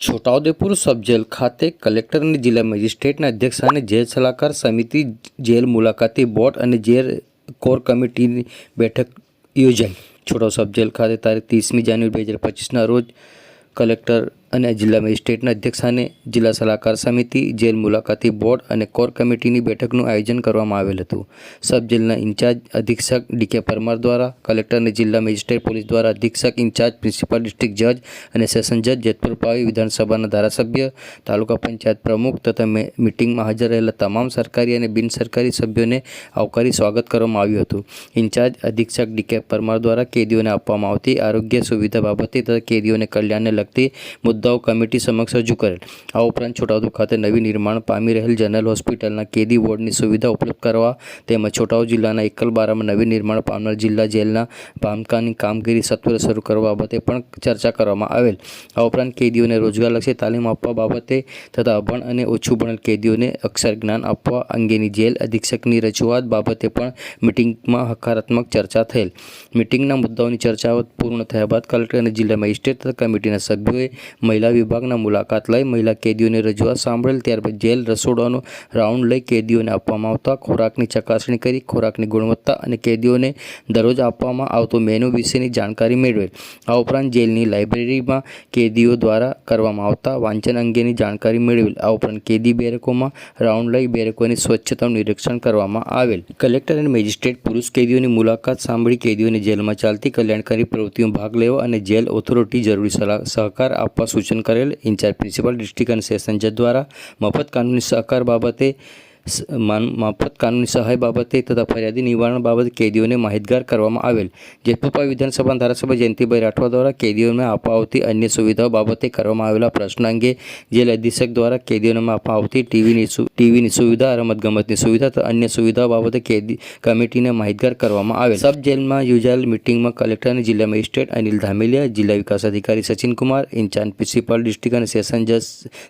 Chhota Udepur sub jail ખાતે collector અને જિલ્લા મેજિસ્ટ્રેટના અને જેલ સલાહકાર સમિતિ જેલ મુલાકાતી બોર્ડ અને જેલ કોર કમિટીની બેઠક યોજાઈ. છોટાઉ સબજેલ ખાતે તારીખ ત્રીસમી જાન્યુઆરી બે હજાર પચીસના રોજ કલેક્ટર અને જિલ્લા મેજિસ્ટ્રેટના અધ્યક્ષસ્થાને જિલ્લા સલાહકાર સમિતિ, જેલ મુલાકાતી બોર્ડ અને કોર કમિટીની બેઠકનું આયોજન કરવામાં આવેલ હતું. સબ જેલના ઇન્ચાર્જ અધિક્ષક ડીકે પરમાર દ્વારા, કલેક્ટર અને જિલ્લા મેજિસ્ટ્રેટ પોલીસ દ્વારા અધિક્ષક ઇન્ચાર્જ, પ્રિન્સિપાલ ડિસ્ટ્રિક્ટ જજ અને સેશન જજ જેતપુર પાવી વિધાનસભાના ધારાસભ્ય, તાલુકા પંચાયત પ્રમુખ તથા મિટિંગમાં હાજર રહેલા તમામ સરકારી અને બિનસરકારી સભ્યોને આવકારી સ્વાગત કરવામાં આવ્યું હતું. ઇન્ચાર્જ અધિક્ષક ડીકે પરમાર દ્વારા કેદીઓને આપવામાં આવતી આરોગ્ય સુવિધા બાબતે તથા કેદીઓને કલ્યાણને લગતી મુદ્દાઓ કમિટી સમક્ષ રજૂ કરેલ. આ ઉપરાંત છોટાઉદેપુર ખાતે નવી નિર્માણ પામી રહેલ જનરલ હોસ્પિટલના કેદી વોર્ડની સુવિધા ઉપલબ્ધ કરવા તેમજ છોટાઉ જિલ્લાના એકલબારામાં નવી નિર્માણ પામનાર જિલ્લા જેલના બાંધકામની કામગીરી સત્વરે શરૂ કરવા બાબતે પણ ચર્ચા કરવામાં આવેલ. આ ઉપરાંત કેદીઓને રોજગારલક્ષી તાલીમ આપવા બાબતે તથા અભણ અને ઓછું ભણેલ કેદીઓને અક્ષર જ્ઞાન આપવા અંગેની જેલ અધિક્ષકની રજૂઆત બાબતે પણ મિટિંગમાં હકારાત્મક ચર્ચા થયેલ. મિટિંગના મુદ્દાઓની ચર્ચાઓ પૂર્ણ થયા બાદ કલેક્ટર અને જિલ્લા મેજિસ્ટ્રેટ તથા કમિટીના સભ્યોએ મહિલા વિભાગના મુલાકાત લઈ મહિલા કેદીઓની રજૂઆત સાંભળેલ, ત્યારબાદ જેલ રસોડાનો રાઉન્ડ લઈ કેદીઓને આપવામાં આવતા, ખોરાકની ચકાસણી કરી, ખોરાકની ગુણવત્તા અને કેદીઓને દરરોજ આપવામાં આવતો મેનુ વિશેની જાણકારી મેળવેલ. આ ઉપરાંત જેલની લાઇબ્રેરીમાં કેદીઓ દ્વારા કરવામાં આવતા વાંચન અંગેની જાણકારી મેળવેલ. આ ઉપરાંત કેદી બેરકોમાં રાઉન્ડ લઈ બેરકોની સ્વચ્છતાનું નિરીક્ષણ કરવામાં આવેલ. કલેક્ટર અને મેજિસ્ટ્રેટ પુરુષ કેદીઓની મુલાકાત સાંભળી કેદીઓને જેલમાં ચાલતી કલ્યાણકારી પ્રવૃત્તિઓમાં ભાગ લેવા અને જેલ ઓથોરિટી જરૂરી સલાહ, સહકાર આપવા સૂચન કરેલ ઇન્ચાર્જ પ્રિન્સિપલ ડિસ્ટ્રિક્ટ અને સેશન જજ દ્વારા મફત કાનૂની સહકાર બાબતે માન- મફત કાનૂની સહાય બાબતે તથા ફરિયાદી નિવારણ બાબતે કેદીઓને માહિતગાર કરવામાં આવેલ. જેતપુર વિધાનસભા ધારાસભ્ય જયંતિભાઈ રાઠવા દ્વારા કેદીઓને આપવા આવતી અન્ય સુવિધાઓ બાબતે કરવામાં આવેલા પ્રશ્ન અંગે જેલ અધિક્ષક દ્વારા કેદીઓને આપવા આવતી ટીવીની ટીવીની સુવિધા, રમતગમતની સુવિધા તથા અન્ય સુવિધાઓ બાબતે કેદી, કમિટીને માહિતગાર કરવામાં આવેલ. સબ જેલમાં યોજાયેલ મિટિંગમાં કલેક્ટર અને જિલ્લા મેજિસ્ટ્રેટ અનિલ ધામેલિયા, જિલ્લા વિકાસ અધિકારી Sachin Kumar, in charge principal district અને સેશન જજ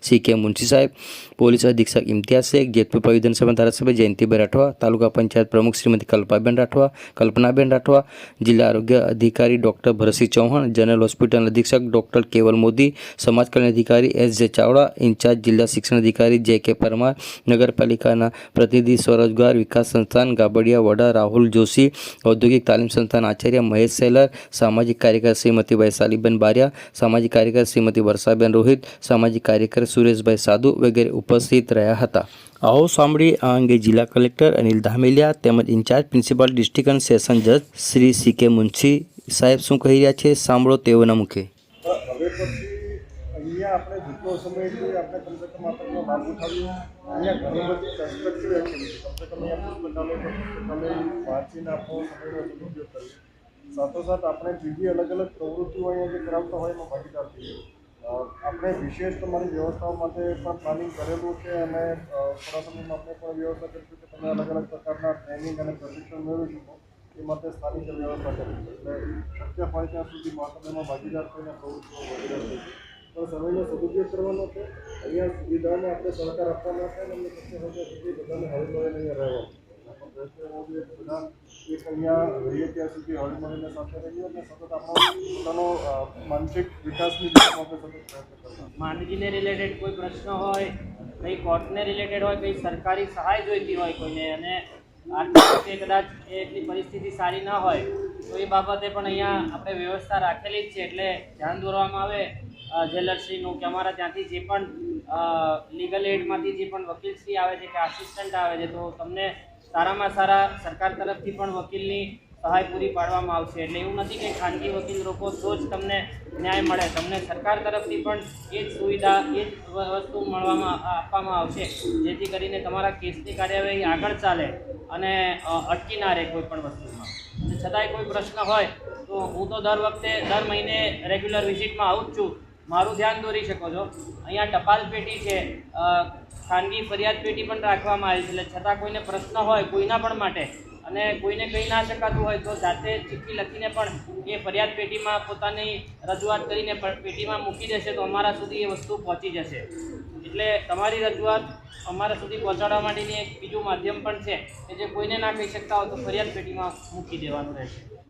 સી કે મુનશી સાહેબ પોલીસ અધિક્ષક ઇમ્તિયાઝ શેખ, જેતપુર વિધાનસભા ધારાસભ્ય જયંતિભાઈ રાઠવા, તાલુકા પંચાયત પ્રમુખ શ્રીમતી કલ્પાબેન રાઠવા, કલ્પનાબેન રાઠવા, જિલ્લા આરોગ્ય અધિકારી doctor Bharatsinh Chauhan, general hospital અધિક્ષક ડોક્ટર કેવલ મોદી, સમાજ કલ્યાણ અધિકારી એસ જે ચાવડા, ઇન્ચાર્જ જિલ્લા શિક્ષણ અધિકારી જે કે પરમાર, નગરપાલિકાના પ્રતિનિધિ સ્વરોજગાર વિકાસ સંસ્થાન ગાબડિયા વડા રાહુલ જોશી, ઔદ્યોગિક તાલીમ સંસ્થાન આચાર્ય મહેશ સેલર, સામાજિક કાર્યકર શ્રીમતી વૈશાલીબેન બારિયા, સામાજિક કાર્યકર શ્રીમતી વર્ષાબેન રોહિત, સામાજિક કાર્યકર સુરેશભાઈ સાધુ વગેરે ઉપસ્થિત રહ્યા હતા. આવો સાંભળી આ અંગે જિલ્લા કલેક્ટર અનિલ ધામેલિયા તેમજ ઇન્ચાર્જ પ્રિન્સિપાલ ડિસ્ટ્રિક્ટ અને સેશન જજ શ્રી સી કે મુનશી સાહેબ શું કહી રહ્યા છે, સાંભળો તેઓના મુખે. સાથોસાથ આપણે બીજી અલગ અલગ પ્રવૃત્તિઓ અહીંયા જે કરાવતા હોય એમાં ભાગીદાર થઈએ. આપણે વિશેષ તમારી વ્યવસ્થાઓ માટે પણ પ્લાનિંગ કરેલું છે અને થોડા સમયમાં આપણે પણ વ્યવસ્થા કરીશું કે તમે અલગ અલગ પ્રકારના ટ્રેનિંગ અને પ્રશિક્ષણ મેળવી શકો, એ માટે સ્થાનિક વ્યવસ્થા કરી એટલે શક્ય હોય ત્યાં સુધી મહત્વ એમાં ભાગીદાર થઈને પ્રવૃત્તિઓ ભાગીદાર થઈ પણ સમયનો સદુપયોગ કરવાનો છે. અહીંયા સુવિધાને આપણે સહકાર આપવાનો છે અને અમને શક્ય હોય ત્યાં સુધી બધાને હળી મળીને અહીંયા રહેવાનું બધા રિલેટેડ કોઈ પ્રશ્ન હોય, કંઈ કોર્ટને રિલેટેડ હોય, કંઈ સરકારી સહાય જોઈતી હોય કોઈને અને આર્થિક રીતે કદાચ એટલી પરિસ્થિતિ સારી ના હોય, તો એ બાબતે પણ અહીંયા આપણે વ્યવસ્થા રાખેલી જ છે. એટલે ધ્યાન દોરવામાં આવે જેલરશ્રીનું કે અમારા ત્યાંથી જે પણ લીગલ એડમાંથી જે પણ વકીલશ્રી આવે છે કે આસિસ્ટન્ટ આવે છે, તો તમને સારામાં સારા સરકાર તરફથી પણ વકીલની સહાય પૂરી પાડવામાં આવશે. એટલે એવું નથી કે ખાનગી વકીલ રોકો તો જ તમને ન્યાય મળે. તમને સરકાર તરફથી પણ એ જ સુવિધા, એ જ વસ્તુ મળવામાં આપવામાં આવશે. જેથી કરીને તમારા કેસની કાર્યવાહી આગળ ચાલે અને અટકી ના રહે કોઈ પણ વસ્તુમાં. છતાંય કોઈ પ્રશ્ન હોય તો હું તો દર વખતે, દર મહિને રેગ્યુલર વિઝિટમાં આવું જ છું. મારું ધ્યાન દોરી શકો છો. અહીંયા ટપાલ પેટી છે ખાનગી ફરિયાદ પેટી પણ રાખવામાં આવી છે. એટલે છતાં કોઈને પ્રશ્ન હોય કોઈના પણ માટે અને કોઈને કહી ના શકાતું હોય તો જાતે ચિઠ્ઠી લખીને પણ એ ફરિયાદ પેટીમાં પોતાની રજૂઆત કરીને પેટીમાં મૂકી દેશે તો અમારા સુધી એ વસ્તુ પહોંચી જશે. એટલે તમારી રજૂઆત અમારા સુધી પહોંચાડવા માટેની એક બીજું માધ્યમ પણ છે કે જે કોઈને ના કહી શકતા હોય તો ફરિયાદ પેટીમાં મૂકી દેવાનું રહેશે.